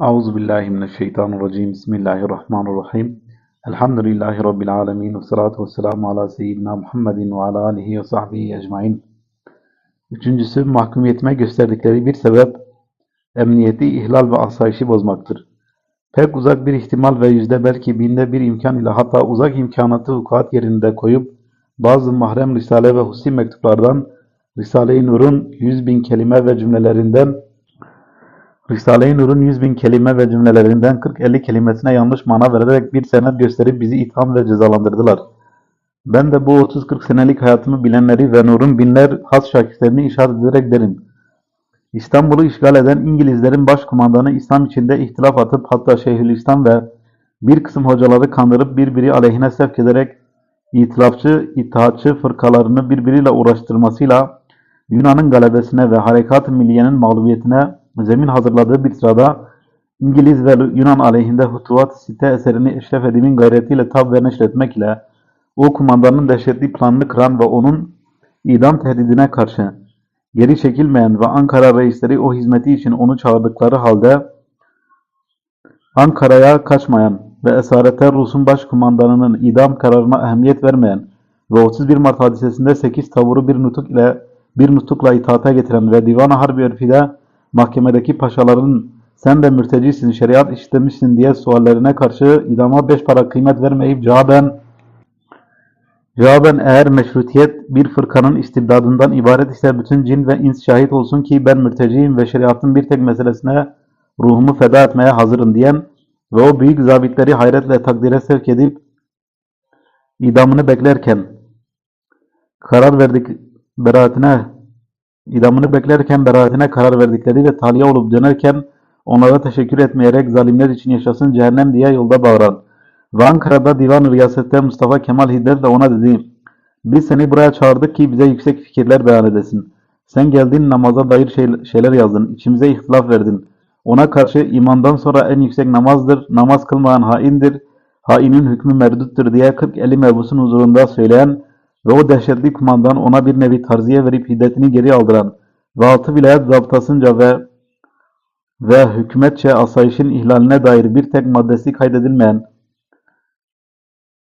Euzu billahi mineşşeytanirracim. Bismillahirrahmanirrahim. Elhamdülillahi rabbil alamin ve salatu vesselamu ala seyyidina Muhammedin ve ala alihi ve sahbihi ecmaîn. Üçüncüsü mahkumiyetime gösterdikleri bir sebep emniyeti ihlal ve asayişi bozmaktır. Pek uzak bir ihtimal ve yüzde belki binde bir imkan ile hatta uzak imkanatı vukuat yerinde koyup bazı mahrem risale ve husi mektuplardan Risale-i Nur'un yüz bin kelime ve cümlelerinden Risale-i Nur'un 100 bin kelime ve cümlelerinden 40-50 kelimesine yanlış mana vererek bir senet gösterip bizi itham ve cezalandırdılar. Ben de bu 30-40 senelik hayatımı bilenleri ve Nur'un binler has şakirtlerini işaret ederek derim. İstanbul'u işgal eden İngilizlerin başkumandanı İslam içinde ihtilaf atıp hatta Şeyhülislam ve bir kısım hocaları kandırıp birbiri aleyhine sevk ederek itilafçı, itaatçı fırkalarını birbiriyle uğraştırmasıyla Yunan'ın galebesine ve harekat-ı milliyenin mağlubiyetine zemin hazırladığı bir sırada İngiliz ve Yunan aleyhinde Hutuvat site eserini Eşref Edip'in gayretiyle tab ve neşretmek ile o kumandanın dehşetli planını kıran ve onun idam tehdidine karşı geri çekilmeyen ve Ankara reisleri o hizmeti için onu çağırdıkları halde Ankara'ya kaçmayan ve esarete Rus'un başkumandanının idam kararına ehemmiyet vermeyen ve 31 Mart hadisesinde 8 tavuru bir nutuk ile bir nutukla itaata getiren ve Divan-ı Harbi örfide mahkemedeki paşaların sen de mürtecisin, şeriat işlemişsin diye suallerine karşı idama beş para kıymet vermeyip cevaben cevaben eğer meşrutiyet bir fırkanın istibdadından ibaret ise bütün cin ve ins şahit olsun ki ben mürteciyim ve şeriatın bir tek meselesine ruhumu feda etmeye hazırım diyen ve o büyük zabitleri hayretle takdire sevk edip idamını beklerken karar verdik beraatine idamını beklerken beraatine karar verdikleri ve tahliye olup dönerken onlara teşekkür etmeyerek zalimler için yaşasın cehennem diye yolda bağıran ve Ankara'da divan riyasette Mustafa Kemal Hiddet de ona dedi biz seni buraya çağırdık ki bize yüksek fikirler beyan edesin. Sen geldin namaza dair şey, şeyler yazdın. içimize ihtilaf verdin. Ona karşı imandan sonra en yüksek namazdır. Namaz kılmayan haindir. Hainin hükmü merduttur diye 40-50 mebusun huzurunda söyleyen ve o dehşetli kumandan ona bir nevi tarziye verip hiddetini geri aldıran ve altı vilayet zaptasınca ve ve hükümetçe asayişin ihlaline dair bir tek maddesi kaydedilmeyen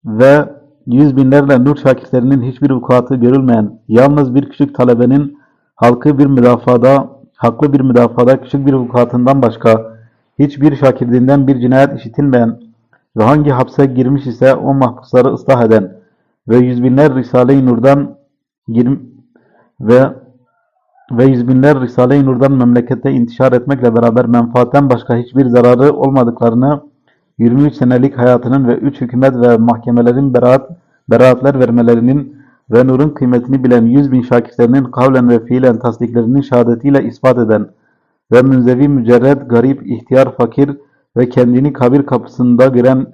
ve yüz binlerle nur şakirtlerinin hiçbir vukuatı görülmeyen yalnız bir küçük talebenin halkı bir müdafada haklı bir müdafada küçük bir vukuatından başka hiçbir şakirdinden bir cinayet işitilmeyen ve hangi hapse girmiş ise o mahpusları ıslah eden ve yüz binler Risale-i Nur'dan ve ve yüz binler Risale-i Nur'dan memlekette intişar etmekle beraber menfaatten başka hiçbir zararı olmadıklarını 23 senelik hayatının ve 3 hükümet ve mahkemelerin beraat, beraatler vermelerinin ve nurun kıymetini bilen 100 bin şakirlerinin kavlen ve fiilen tasdiklerinin şehadetiyle ispat eden ve münzevi mücerred, garip, ihtiyar, fakir ve kendini kabir kapısında gören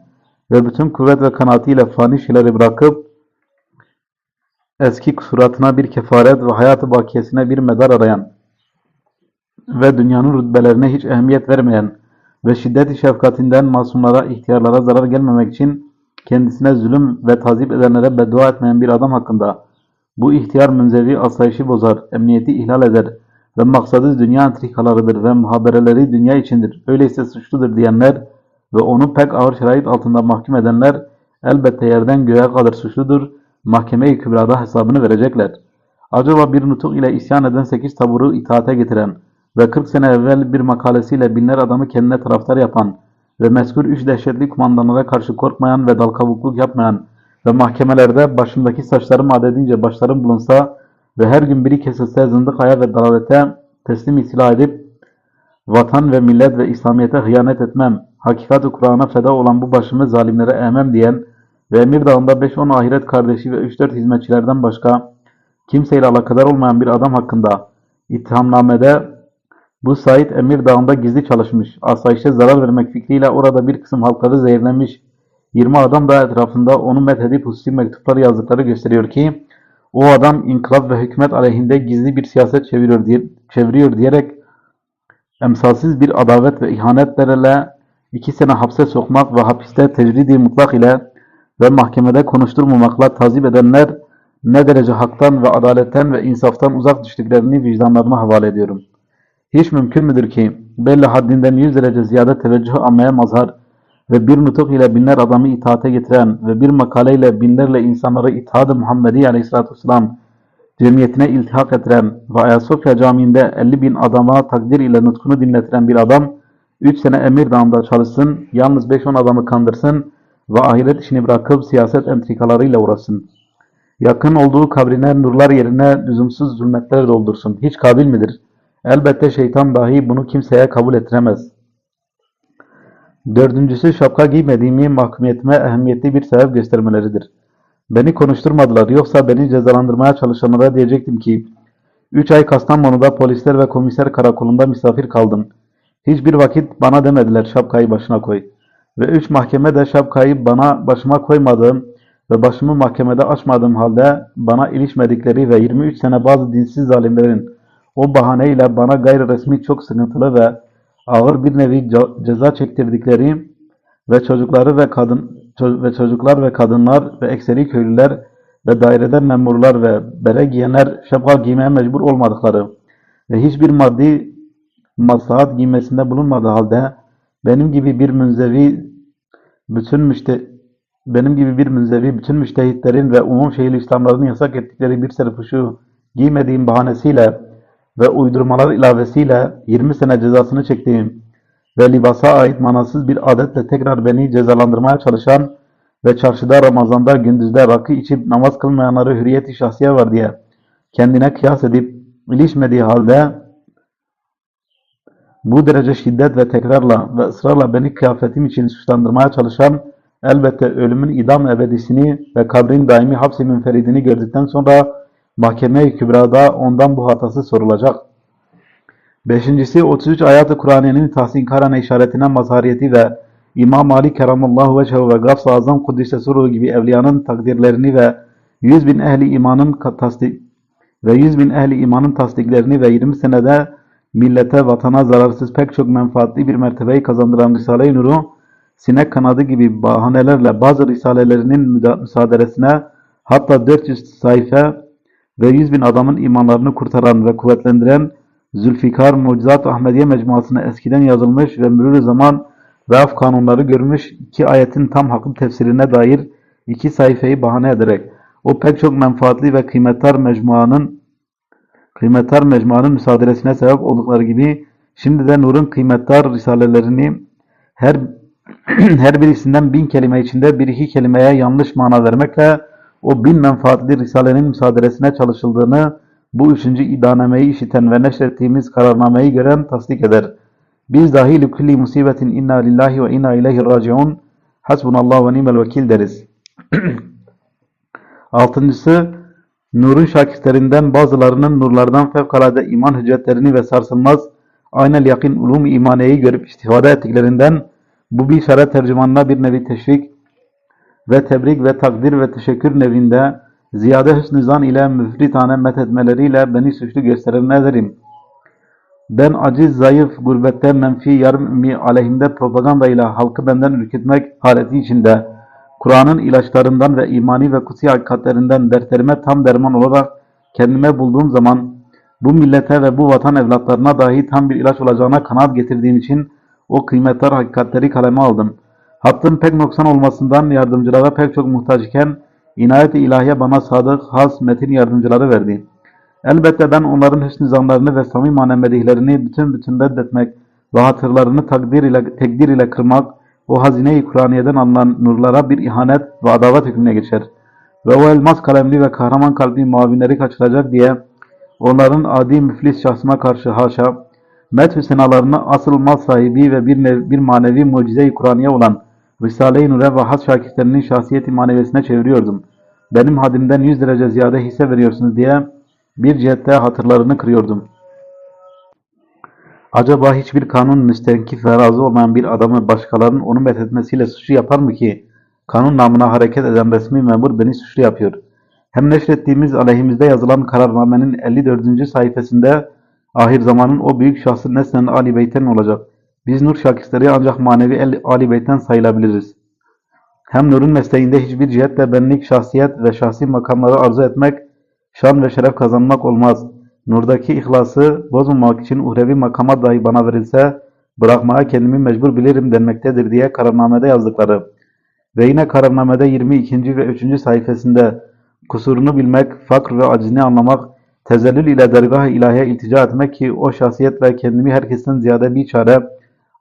ve bütün kuvvet ve kanatiyle fani şeyleri bırakıp eski kusuratına bir kefaret ve hayatı bakiyesine bir medar arayan ve dünyanın rütbelerine hiç ehemmiyet vermeyen ve şiddet-i şefkatinden masumlara, ihtiyarlara zarar gelmemek için kendisine zulüm ve tazip edenlere beddua etmeyen bir adam hakkında bu ihtiyar münzevi asayişi bozar, emniyeti ihlal eder ve maksadı dünya entrikalarıdır ve muhabereleri dünya içindir. Öyleyse suçludur diyenler ve onu pek ağır şerait altında mahkum edenler elbette yerden göğe kadar suçludur mahkeme-i kübrada hesabını verecekler. Acaba bir nutuk ile isyan eden sekiz taburu itaate getiren ve 40 sene evvel bir makalesiyle binler adamı kendine taraftar yapan ve mezkur üç dehşetli kumandanlara karşı korkmayan ve dalkavukluk yapmayan ve mahkemelerde başındaki saçlarım adedince başlarım bulunsa ve her gün biri kesilse zındıkaya ve dalalete teslim istila edip vatan ve millet ve İslamiyet'e hıyanet etmem, hakikat-ı Kur'an'a feda olan bu başımı zalimlere eğmem diyen ve Emir Dağı'nda 5-10 ahiret kardeşi ve 3-4 hizmetçilerden başka kimseyle alakadar olmayan bir adam hakkında ittihamnamede bu Said Emir Dağı'nda gizli çalışmış, asayişe zarar vermek fikriyle orada bir kısım halkları zehirlemiş, 20 adam da etrafında onu methedip hususi mektupları yazdıkları gösteriyor ki o adam inkılap ve hükümet aleyhinde gizli bir siyaset çeviriyor, diye, çeviriyor diyerek emsalsiz bir adavet ve ihanetlerle iki sene hapse sokmak ve hapiste tecridi mutlak ile ve mahkemede konuşturmamakla tazip edenler ne derece haktan ve adaletten ve insaftan uzak düştüklerini vicdanlarına havale ediyorum. Hiç mümkün müdür ki belli haddinden yüz derece ziyade teveccüh almaya mazhar ve bir nutuk ile binler adamı itaate getiren ve bir makale ile binlerle insanları itaat-ı Muhammedi aleyhissalatü vesselam cemiyetine iltihak ettiren ve Ayasofya Camii'nde 50 bin adama takdir ile nutkunu dinletiren bir adam 3 sene Emir Dağı'nda çalışsın, yalnız 5-10 adamı kandırsın ve ahiret işini bırakıp siyaset entrikalarıyla uğraşsın. Yakın olduğu kabrine nurlar yerine lüzumsuz zulmetler doldursun. Hiç kabil midir? Elbette şeytan dahi bunu kimseye kabul ettiremez. Dördüncüsü şapka giymediğimi mahkumiyetime ehemmiyetli bir sebep göstermeleridir. Beni konuşturmadılar. Yoksa beni cezalandırmaya çalışanlara diyecektim ki, üç ay Kastamonu'da polisler ve komiser karakolunda misafir kaldım. Hiçbir vakit bana demediler şapkayı başına koy. Ve üç mahkeme de şapkayı bana başıma koymadığım ve başımı mahkemede açmadığım halde bana ilişmedikleri ve 23 sene bazı dinsiz zalimlerin o bahaneyle bana gayri resmi çok sıkıntılı ve ağır bir nevi ce- ceza çektirdikleri ve çocukları ve kadın ve çocuklar ve kadınlar ve ekseri köylüler ve dairede memurlar ve bere giyenler şapka giymeye mecbur olmadıkları ve hiçbir maddi maslahat giymesinde bulunmadığı halde benim gibi bir münzevi bütün müşte benim gibi bir münzevi bütün müştehitlerin ve umum şehir İslamların yasak ettikleri bir serpuşu giymediğim bahanesiyle ve uydurmalar ilavesiyle 20 sene cezasını çektiğim ve libasa ait manasız bir adetle tekrar beni cezalandırmaya çalışan ve çarşıda Ramazan'da gündüzde rakı içip namaz kılmayanları hürriyet-i şahsiye var diye kendine kıyas edip ilişmediği halde bu derece şiddet ve tekrarla ve ısrarla beni kıyafetim için suçlandırmaya çalışan elbette ölümün idam ebedisini ve kabrin daimi hapsi münferidini gördükten sonra mahkeme-i kübrada ondan bu hatası sorulacak. Beşincisi 33 ayat-ı Kur'aniyenin tahsinkarane işaretine mazhariyeti ve İmam Ali Keramallahu Veçhehu ve Gavs-ı Azam Kuddise Suru gibi evliyanın takdirlerini ve 100 bin ehli imanın tasdik ve 100 bin ehli imanın tasdiklerini ve 20 senede millete, vatana zararsız pek çok menfaatli bir mertebeyi kazandıran Risale-i Nur'u sinek kanadı gibi bahanelerle bazı risalelerinin müsaaderesine hatta 400 sayfa ve 100 bin adamın imanlarını kurtaran ve kuvvetlendiren Zülfikar Mucizat Ahmediye Mecmuası'na eskiden yazılmış ve mürür zaman ve af kanunları görmüş iki ayetin tam haklı tefsirine dair iki sayfayı bahane ederek o pek çok menfaatli ve kıymetli mecmuanın kıymetli mecmuanın müsaaderesine sebep oldukları gibi şimdi de Nur'un kıymetli risalelerini her her birisinden bin kelime içinde bir iki kelimeye yanlış mana vermekle o bin menfaatli risalenin müsaaderesine çalışıldığını bu üçüncü idanemeyi işiten ve neşrettiğimiz kararnameyi gören tasdik eder. Biz dahi likulli musibetin inna lillahi ve inna ileyhi raciun hasbunallahu ve nimel vekil deriz. Altıncısı, Nur'un şakirtlerinden bazılarının nurlardan fevkalade iman hüccetlerini ve sarsılmaz aynel yakin ulum imaneyi görüp istifade ettiklerinden bu bir şara tercümanına bir nevi teşvik ve tebrik ve takdir ve teşekkür nevinde ziyade hüsnü zan ile müfritane methetmeleriyle beni suçlu gösteren nezerim. Ben aciz, zayıf, gurbette menfi, yarım ümmi aleyhimde propaganda ile halkı benden ürkütmek haleti içinde Kur'an'ın ilaçlarından ve imani ve kutsi hakikatlerinden dertlerime tam derman olarak kendime bulduğum zaman bu millete ve bu vatan evlatlarına dahi tam bir ilaç olacağına kanaat getirdiğim için o kıymetli hakikatleri kaleme aldım. Hattım pek noksan olmasından yardımcılara pek çok muhtaç iken inayet-i ilahiye bana sadık, has, metin yardımcıları verdi. Elbette ben onların hüsnü zanlarını ve samimane medihlerini bütün bütün reddetmek ve hatırlarını takdir ile, tekdir ile kırmak o hazine-i Kur'aniye'den alınan nurlara bir ihanet ve adavet hükmüne geçer. Ve o elmas kalemli ve kahraman kalpli muavinleri kaçıracak diye onların adi müflis şahsıma karşı haşa, methü senalarını asıl mal sahibi ve bir, bir manevi mucize-i Kur'aniye olan Risale-i Nur'e ve has şakirtlerinin şahsiyeti maneviyesine çeviriyordum. Benim hadimden yüz derece ziyade hisse veriyorsunuz diye bir cihette hatırlarını kırıyordum. Acaba hiçbir kanun müstenkif ve razı olmayan bir adamı başkalarının onu methetmesiyle suçlu yapar mı ki? Kanun namına hareket eden resmi memur beni suçlu yapıyor. Hem neşrettiğimiz aleyhimizde yazılan kararnamenin 54. sayfasında ahir zamanın o büyük şahsı nesnen Ali Beyt'ten olacak. Biz Nur şakirtleri ancak manevi Ali Beyt'ten sayılabiliriz. Hem Nur'un mesleğinde hiçbir cihetle benlik, şahsiyet ve şahsi makamları arzu etmek, şan ve şeref kazanmak olmaz. Nurdaki ihlası bozmamak için uhrevi makama dahi bana verilse bırakmaya kendimi mecbur bilirim denmektedir diye kararnamede yazdıkları. Ve yine kararnamede 22. ve 3. sayfasında kusurunu bilmek, fakr ve acizini anlamak, tezellül ile dergah-ı ilahiye iltica etmek ki o şahsiyetle kendimi herkesten ziyade bir çare,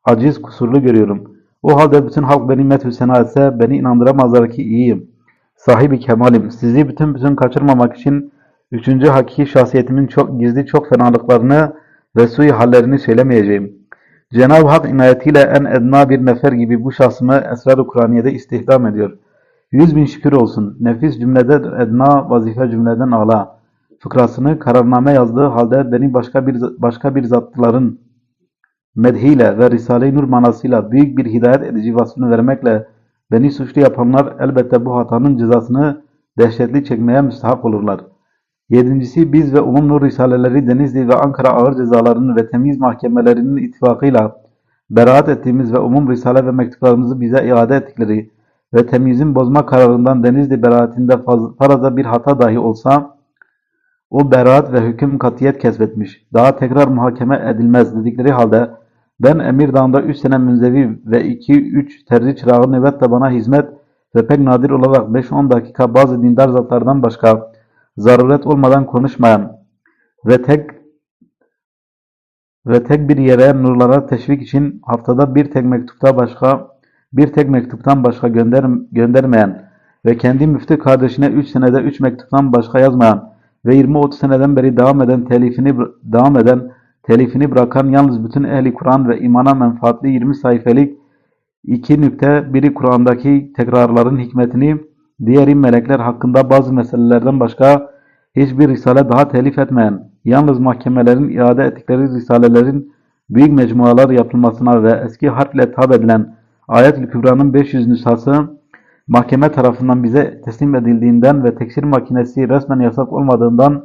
aciz, kusurlu görüyorum. O halde bütün halk beni methü sena etse beni inandıramazlar ki iyiyim. Sahibi kemalim. Sizi bütün bütün kaçırmamak için üçüncü hakiki şahsiyetimin çok gizli çok fenalıklarını ve sui hallerini söylemeyeceğim. Cenab-ı Hak inayetiyle en edna bir nefer gibi bu şahsımı Esrar-ı Kur'aniye'de istihdam ediyor. Yüz bin şükür olsun. Nefis cümleden edna, vazife cümleden ala. Fıkrasını kararname yazdığı halde beni başka bir başka bir zatların medhiyle ve Risale-i Nur manasıyla büyük bir hidayet edici vasfını vermekle beni suçlu yapanlar elbette bu hatanın cezasını dehşetli çekmeye müstahak olurlar. Yedincisi biz ve Umum Nur Risaleleri Denizli ve Ankara Ağır Cezalarının ve Temiz Mahkemelerinin ittifakıyla beraat ettiğimiz ve umum risale ve mektuplarımızı bize iade ettikleri ve temizin bozma kararından Denizli beraatinde faraza bir hata dahi olsa o beraat ve hüküm katiyet kesbetmiş. Daha tekrar muhakeme edilmez dedikleri halde ben Emirdağ'da 3 sene münzevi ve 2-3 terzi çırağı nöbetle bana hizmet ve pek nadir olarak 5-10 dakika bazı dindar zatlardan başka zaruret olmadan konuşmayan ve tek ve tek bir yere nurlara teşvik için haftada bir tek mektupta başka bir tek mektuptan başka gönder, göndermeyen ve kendi müftü kardeşine 3 senede 3 mektuptan başka yazmayan ve 20-30 seneden beri devam eden telifini devam eden telifini bırakan yalnız bütün ehli Kur'an ve imana menfaatli 20 sayfelik iki nükte biri Kur'an'daki tekrarların hikmetini diğeri melekler hakkında bazı meselelerden başka hiçbir risale daha telif etmeyen, yalnız mahkemelerin iade ettikleri risalelerin büyük mecmualar yapılmasına ve eski harfle tab edilen Ayet-ül Kübra'nın 500 nüshası mahkeme tarafından bize teslim edildiğinden ve teksir makinesi resmen yasak olmadığından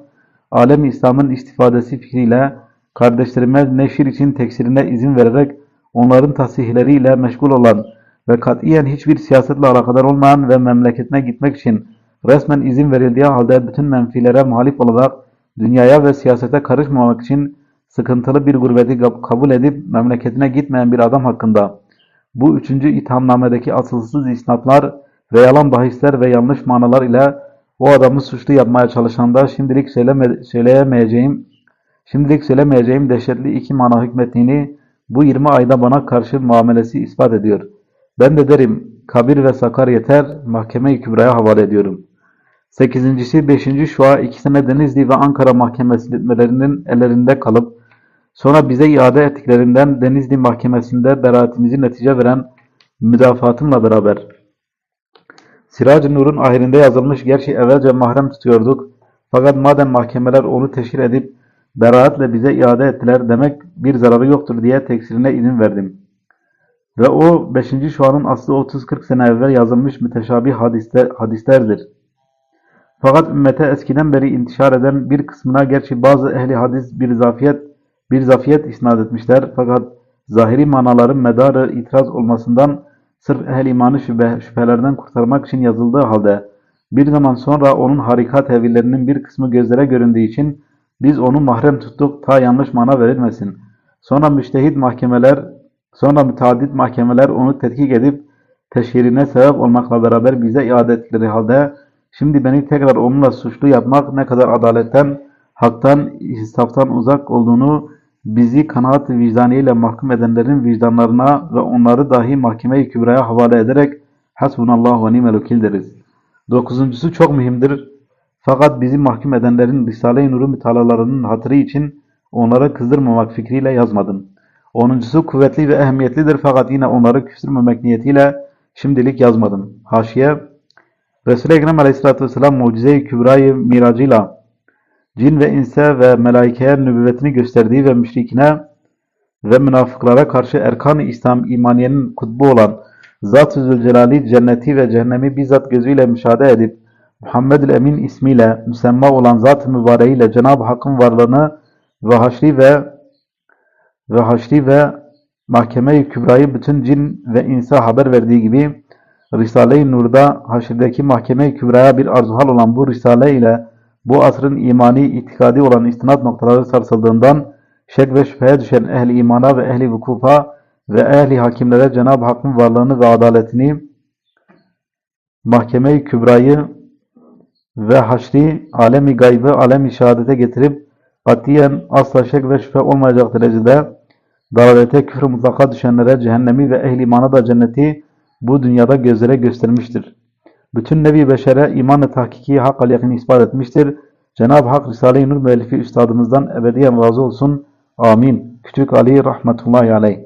alem İslam'ın istifadesi fikriyle kardeşlerime neşir için teksirine izin vererek onların tasihleriyle meşgul olan ve katiyen hiçbir siyasetle alakadar olmayan ve memleketine gitmek için resmen izin verildiği halde bütün menfilere muhalif olarak dünyaya ve siyasete karışmamak için sıkıntılı bir gurbeti kabul edip memleketine gitmeyen bir adam hakkında bu üçüncü ithamnamedeki asılsız isnatlar ve yalan bahisler ve yanlış manalar ile o adamı suçlu yapmaya çalışanda şimdilik söyleme, söyleyemeyeceğim şimdilik söylemeyeceğim dehşetli iki mana hükmettiğini bu 20 ayda bana karşı muamelesi ispat ediyor. Ben de derim kabir ve sakar yeter mahkeme-i kübraya havale ediyorum. Sekizincisi, beşinci şua iki sene Denizli ve Ankara mahkemelerinin ellerinde kalıp sonra bize iade ettiklerinden Denizli mahkemesinde beraatimizi netice veren müdafaatımla beraber Sirac-ı Nur'un ahirinde yazılmış gerçi evvelce mahrem tutuyorduk fakat madem mahkemeler onu teşhir edip beraatle bize iade ettiler demek bir zararı yoktur diye teksirine izin verdim. Ve o 5. şuanın aslı 30-40 sene evvel yazılmış müteşabih hadiste, hadislerdir. Fakat ümmete eskiden beri intişar eden bir kısmına gerçi bazı ehli hadis bir zafiyet bir zafiyet isnat etmişler fakat zahiri manaların medarı itiraz olmasından sırf ehl imanı şüphe, şüphelerden kurtarmak için yazıldığı halde bir zaman sonra onun harika tevillerinin bir kısmı gözlere göründüğü için biz onu mahrem tuttuk ta yanlış mana verilmesin. Sonra müştehit mahkemeler, sonra müteaddit mahkemeler onu tetkik edip teşhirine sebep olmakla beraber bize iade ettikleri halde şimdi beni tekrar onunla suçlu yapmak ne kadar adaletten, haktan, insaftan uzak olduğunu bizi kanaat vicdaniyle mahkum edenlerin vicdanlarına ve onları dahi mahkeme-i kübraya havale ederek hasbunallah ve nimel vekil deriz. Dokuzuncusu çok mühimdir. Fakat bizi mahkum edenlerin Risale-i Nur'u mütalalarının hatırı için onlara kızdırmamak fikriyle yazmadım. Onuncusu kuvvetli ve ehemmiyetlidir fakat yine onları küstürmemek niyetiyle şimdilik yazmadım. Haşiye Resul-i Ekrem Aleyhisselatü Vesselam mucize-i kübrayı miracıyla cin ve inse ve melaikeye nübüvvetini gösterdiği ve müşrikine ve münafıklara karşı erkan-ı İslam imaniyenin kutbu olan Zat-ı Zülcelali cenneti ve cehennemi bizzat gözüyle müşahede edip Muhammed Emin ismiyle müsemma olan Zat-ı Mübareğiyle Cenab-ı Hakk'ın varlığını ve haşri ve ve haşri ve mahkeme-i kübrayı bütün cin ve insa haber verdiği gibi Risale-i Nur'da haşirdeki mahkeme-i kübraya bir arzuhal olan bu risale ile bu asrın imani, itikadi olan istinad noktaları sarsıldığından şek ve şüpheye düşen ehli imana ve ehli vukufa ve ehli hakimlere Cenab-ı Hakk'ın varlığını ve adaletini mahkeme-i kübrayı ve haşri, alemi gaybı, alemi şehadete getirip katiyen asla şek ve şüphe olmayacak derecede dalalete küfür mutlaka düşenlere cehennemi ve ehli imana da cenneti bu dünyada gözlere göstermiştir. Bütün nevi beşere iman ve tahkiki hak yakını ispat etmiştir. Cenab-ı Hak Risale-i Nur müellifi üstadımızdan ebediyen razı olsun. Amin. Küçük Ali rahmetullahi aleyh.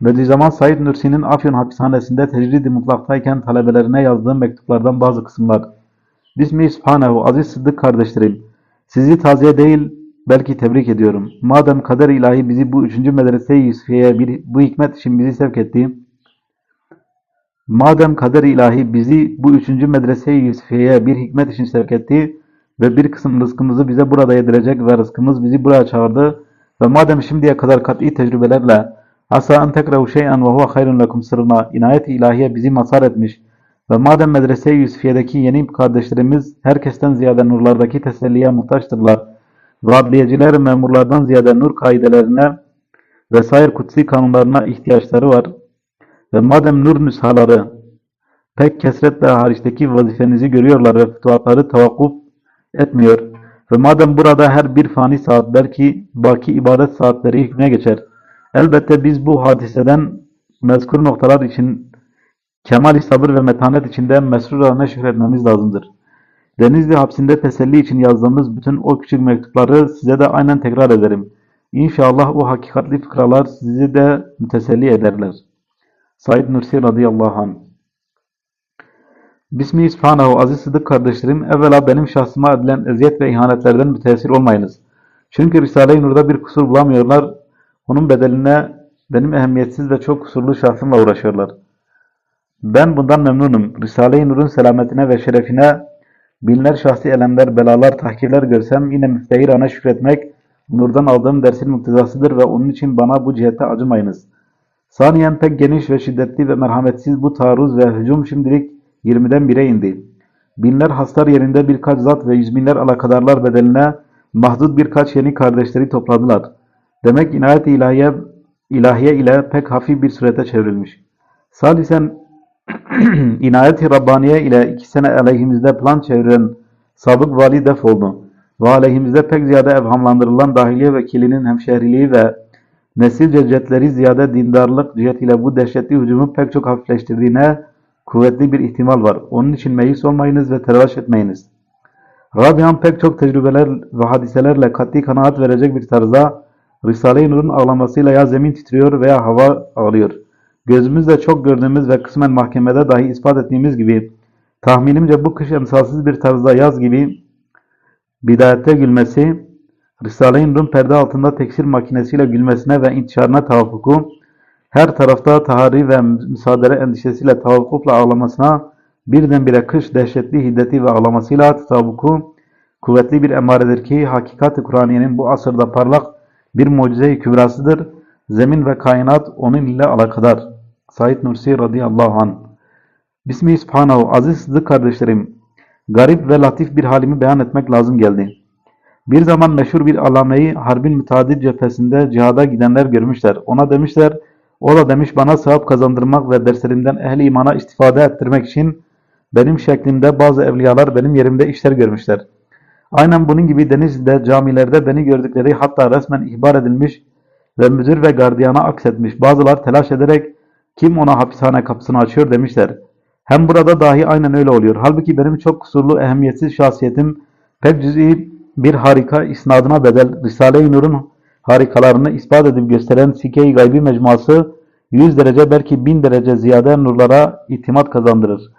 Bediüzzaman Said Nursi'nin Afyon hapishanesinde tecrid-i mutlaktayken talebelerine yazdığı mektuplardan bazı kısımlar. Bismillah Subhanehu aziz Sıddık kardeşlerim. Sizi taziye değil belki tebrik ediyorum. Madem kader ilahi bizi bu üçüncü medrese-i Yusufiye'ye bir, bu hikmet için bizi sevk etti. Madem kader ilahi bizi bu üçüncü medrese-i bir hikmet için sevk etti ve bir kısım rızkımızı bize burada yedirecek ve rızkımız bizi buraya çağırdı ve madem şimdiye kadar kat'i tecrübelerle asa en tekrahu şey'en ve huve hayrun lekum sırrına inayet-i ilahiye bizi mazhar etmiş ve madem medrese-i Yusufiye'deki yeni kardeşlerimiz herkesten ziyade nurlardaki teselliye muhtaçtırlar ve adliyeciler memurlardan ziyade nur kaidelerine ve sair kutsi kanunlarına ihtiyaçları var ve madem nur nüshaları pek kesretle hariçteki vazifenizi görüyorlar ve fütuhatları tavakkuf etmiyor ve madem burada her bir fani saat belki baki ibadet saatleri hükmüne geçer. Elbette biz bu hadiseden mezkur noktalar için kemal sabır ve metanet içinde mesrurane şükretmemiz lazımdır. Denizli hapsinde teselli için yazdığımız bütün o küçük mektupları size de aynen tekrar ederim. İnşallah o hakikatli fıkralar sizi de müteselli ederler. Said Nursi radıyallahu anh Bismillah subhanehu aziz sıdık kardeşlerim, evvela benim şahsıma edilen eziyet ve ihanetlerden müteessir olmayınız. Çünkü Risale-i Nur'da bir kusur bulamıyorlar, onun bedeline benim ehemmiyetsiz ve çok kusurlu şahsımla uğraşıyorlar. Ben bundan memnunum. Risale-i Nur'un selametine ve şerefine binler şahsi elemler, belalar, tahkirler görsem yine müftehirane şükretmek, Nur'dan aldığım dersin muktezasıdır ve onun için bana bu cihette acımayınız. Saniyen pek geniş ve şiddetli ve merhametsiz bu taarruz ve hücum şimdilik 20'den 1'e indi. Binler hastar yerinde birkaç zat ve yüz binler alakadarlar bedeline mahdut birkaç yeni kardeşleri topladılar. Demek inayet ilahiye, ilahiye ile pek hafif bir surete çevrilmiş. Sadisen inayet-i Rabbaniye ile iki sene aleyhimizde plan çeviren sabık vali def oldu. Ve aleyhimizde pek ziyade evhamlandırılan dahiliye vekilinin hemşehriliği ve nesil cecetleri ziyade dindarlık cihetiyle bu dehşetli hücumu pek çok hafifleştirdiğine kuvvetli bir ihtimal var. Onun için meyis olmayınız ve telaş etmeyiniz. Rabihan pek çok tecrübeler ve hadiselerle kat'i kanaat verecek bir tarzda Risale-i Nur'un ağlamasıyla ya zemin titriyor veya hava ağlıyor. Gözümüzle çok gördüğümüz ve kısmen mahkemede dahi ispat ettiğimiz gibi tahminimce bu kış emsalsiz bir tarzda yaz gibi bidayette gülmesi, Risale-i Nur'un perde altında teksir makinesiyle gülmesine ve intişarına tavaffuku, her tarafta tahari ve müsaadere endişesiyle tavakkufla ağlamasına birdenbire kış dehşetli hiddeti ve ağlamasıyla tatabuku kuvvetli bir emaredir ki hakikat-ı Kur'aniyenin bu asırda parlak bir mucize-i kübrasıdır. Zemin ve kainat onun ile alakadar. Said Nursi radıyallahu anh. Bismillah subhanahu aziz sıddık kardeşlerim. Garip ve latif bir halimi beyan etmek lazım geldi. Bir zaman meşhur bir alameyi harbin müteadil cephesinde cihada gidenler görmüşler. Ona demişler, o da demiş bana sevap kazandırmak ve derslerimden ehli imana istifade ettirmek için benim şeklimde bazı evliyalar benim yerimde işler görmüşler. Aynen bunun gibi Denizli'de camilerde beni gördükleri hatta resmen ihbar edilmiş ve müdür ve gardiyana aksetmiş. Bazılar telaş ederek kim ona hapishane kapısını açıyor demişler. Hem burada dahi aynen öyle oluyor. Halbuki benim çok kusurlu, ehemmiyetsiz şahsiyetim pek cüz'i bir harika isnadına bedel Risale-i Nur'un harikalarını ispat edip gösteren Sike-i Gaybi mecmuası 100 derece belki 1000 derece ziyade nurlara itimat kazandırır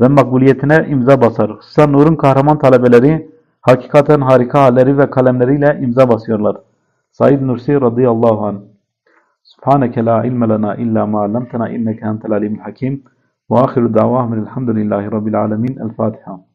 ve makbuliyetine imza basar. Hususan Nur'un kahraman talebeleri hakikaten harika halleri ve kalemleriyle imza basıyorlar. Said Nursi radıyallahu anh. سبحانك لا علم لنا إلا ما علمتنا إنك أنت العليم الحكيم. وآخر دعواهم الحمد لله رب العالمين. الفاتحة.